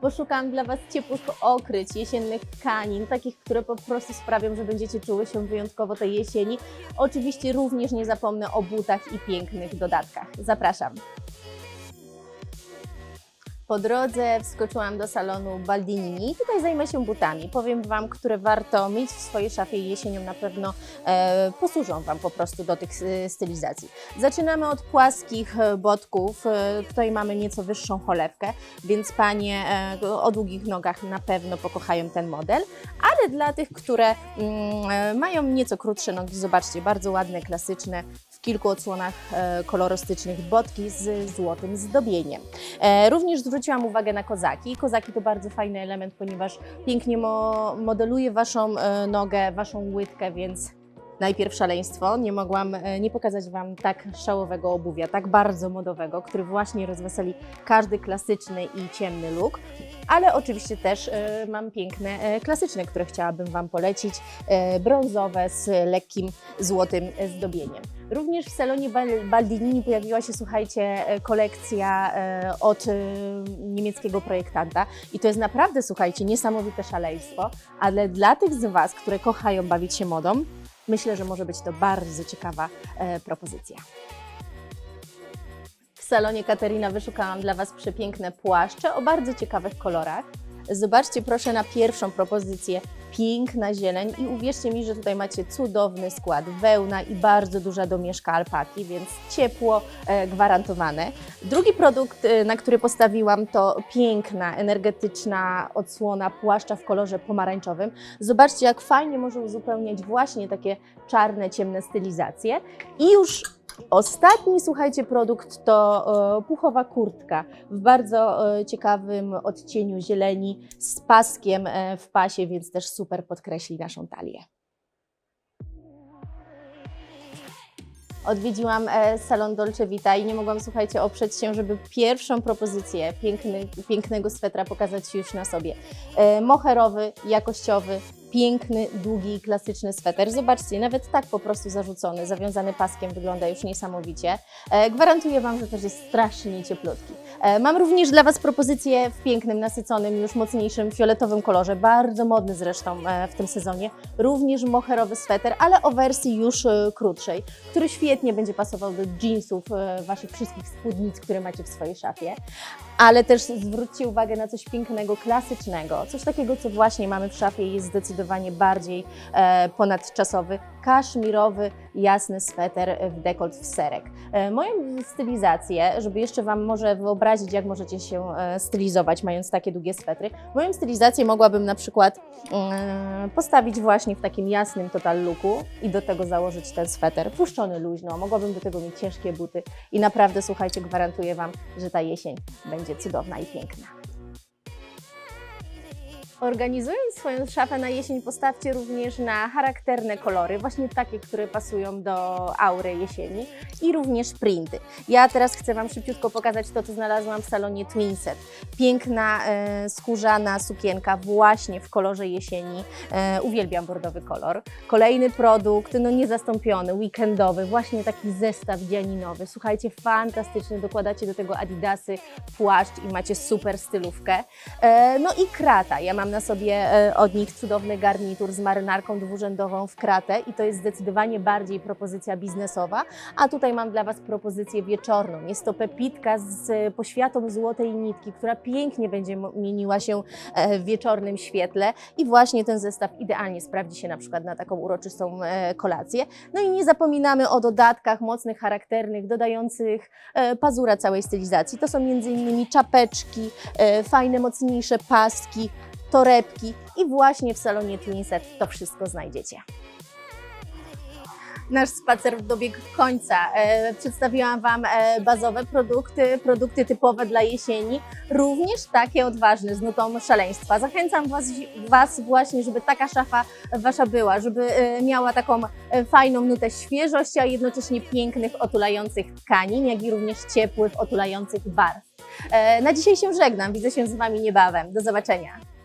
Poszukałam dla Was ciepłych okryć, jesiennych tkanin, takich, które po prostu sprawią, że będziecie czuły się wyjątkowo tej jesieni. Oczywiście również nie zapomnę o butach i pięknych dodatkach. Zapraszam. Po drodze wskoczyłam do salonu Baldinini i tutaj zajmę się butami. Powiem Wam, które warto mieć w swojej szafie jesienią na pewno e, posłużą Wam po prostu do tych e, stylizacji. Zaczynamy od płaskich e, botków. E, tutaj mamy nieco wyższą cholewkę, więc Panie e, o długich nogach na pewno pokochają ten model. Ale dla tych, które mm, mają nieco krótsze nogi, zobaczcie, bardzo ładne, klasyczne, kilku odsłonach e, kolorystycznych botki z złotym zdobieniem. E, Również zwróciłam uwagę na kozaki. Kozaki to bardzo fajny element, ponieważ pięknie mo modeluje Waszą e, nogę, Waszą łydkę, więc najpierw szaleństwo. Nie mogłam nie pokazać Wam tak szałowego obuwia, tak bardzo modowego, który właśnie rozweseli każdy klasyczny i ciemny look. Ale oczywiście też e, mam piękne e, klasyczne, które chciałabym Wam polecić, e, brązowe z lekkim złotym zdobieniem. Również w salonie Bal- Baldinini pojawiła się, słuchajcie, kolekcja od niemieckiego projektanta i to jest naprawdę, słuchajcie, niesamowite szaleństwo, ale dla tych z Was, które kochają bawić się modą, myślę, że może być to bardzo ciekawa propozycja. Salonie Katerina wyszukałam dla Was przepiękne płaszcze o bardzo ciekawych kolorach. Zobaczcie proszę na pierwszą propozycję. Piękna zieleń i uwierzcie mi, że tutaj macie cudowny skład wełna i bardzo duża domieszka alpaki, więc ciepło e, gwarantowane. Drugi produkt, e, na który postawiłam to piękna, energetyczna odsłona płaszcza w kolorze pomarańczowym. Zobaczcie jak fajnie może uzupełniać właśnie takie czarne, ciemne stylizacje. I już Ostatni, słuchajcie, produkt to e, puchowa kurtka w bardzo e, ciekawym odcieniu zieleni z paskiem e, w pasie, więc też super podkreśli naszą talię. Odwiedziłam salon Dolce Vita i nie mogłam, słuchajcie, oprzeć się, żeby pierwszą propozycję piękny, pięknego swetra pokazać już na sobie. Moherowy, jakościowy, piękny, długi klasyczny sweter. Zobaczcie, nawet tak po prostu zarzucony, zawiązany paskiem wygląda już niesamowicie. E, gwarantuję Wam, że też jest strasznie cieplutki. E, mam również dla Was propozycję w pięknym, nasyconym, już mocniejszym, fioletowym kolorze, bardzo modny zresztą e, w tym sezonie. Również moherowy sweter, ale o wersji już krótszej, który świetnie będzie pasował do jeansów, Waszych wszystkich spódnic, które macie w swojej szafie. Ale też zwróćcie uwagę na coś pięknego, klasycznego, coś takiego, co właśnie mamy w szafie i jest zdecydowanie bardziej e, ponadczasowy, kaszmirowy, jasny sweter w dekolt w serek. E, moją stylizację, żeby jeszcze Wam może wyobrazić, jak możecie się e, stylizować, mając takie długie swetry, moją stylizację mogłabym na przykład mm, postawić właśnie w takim jasnym total looku i do tego założyć ten sweter, puszczony luźno, mogłabym do tego mieć ciężkie buty i naprawdę, słuchajcie, gwarantuję Wam, że ta jesień będzie cudowna i piękna. Organizując swoją szafę na jesień, postawcie również na charakterne kolory, właśnie takie, które pasują do aury jesieni i również printy. Ja teraz chcę Wam szybciutko pokazać to, co znalazłam w salonie Twinset. Piękna e, skórzana sukienka właśnie w kolorze jesieni. E, uwielbiam bordowy kolor. Kolejny produkt, no niezastąpiony, weekendowy, właśnie taki zestaw dzianinowy. Słuchajcie, fantastyczny, dokładacie do tego adidasy, płaszcz i macie super stylówkę. E, no i krata. Ja mam na sobie e, od nich cudowny garnitur z marynarką dwurzędową w kratę i to jest zdecydowanie bardziej propozycja biznesowa, a tutaj mam dla Was propozycję wieczorną. Jest to pepitka z poświatą złotej nitki, która pięknie będzie mieniła się e, w wieczornym świetle i właśnie ten zestaw idealnie sprawdzi się na przykład na taką uroczystą e, kolację. No i nie zapominamy o dodatkach mocnych, charakternych, dodających pazura całej stylizacji. To są m.in. czapeczki, fajne, mocniejsze paski, torebki i właśnie w salonie Twinset to wszystko znajdziecie. Nasz spacer dobiegł końca. E, przedstawiłam Wam e, bazowe produkty, produkty typowe dla jesieni, również takie odważne, z nutą szaleństwa. Zachęcam Was, was właśnie, żeby taka szafa Wasza była, żeby e, miała taką fajną nutę świeżości, a jednocześnie pięknych, otulających tkanin, jak i również ciepłych, otulających barw. Na dzisiaj się żegnam, widzę się z Wami niebawem. Do zobaczenia.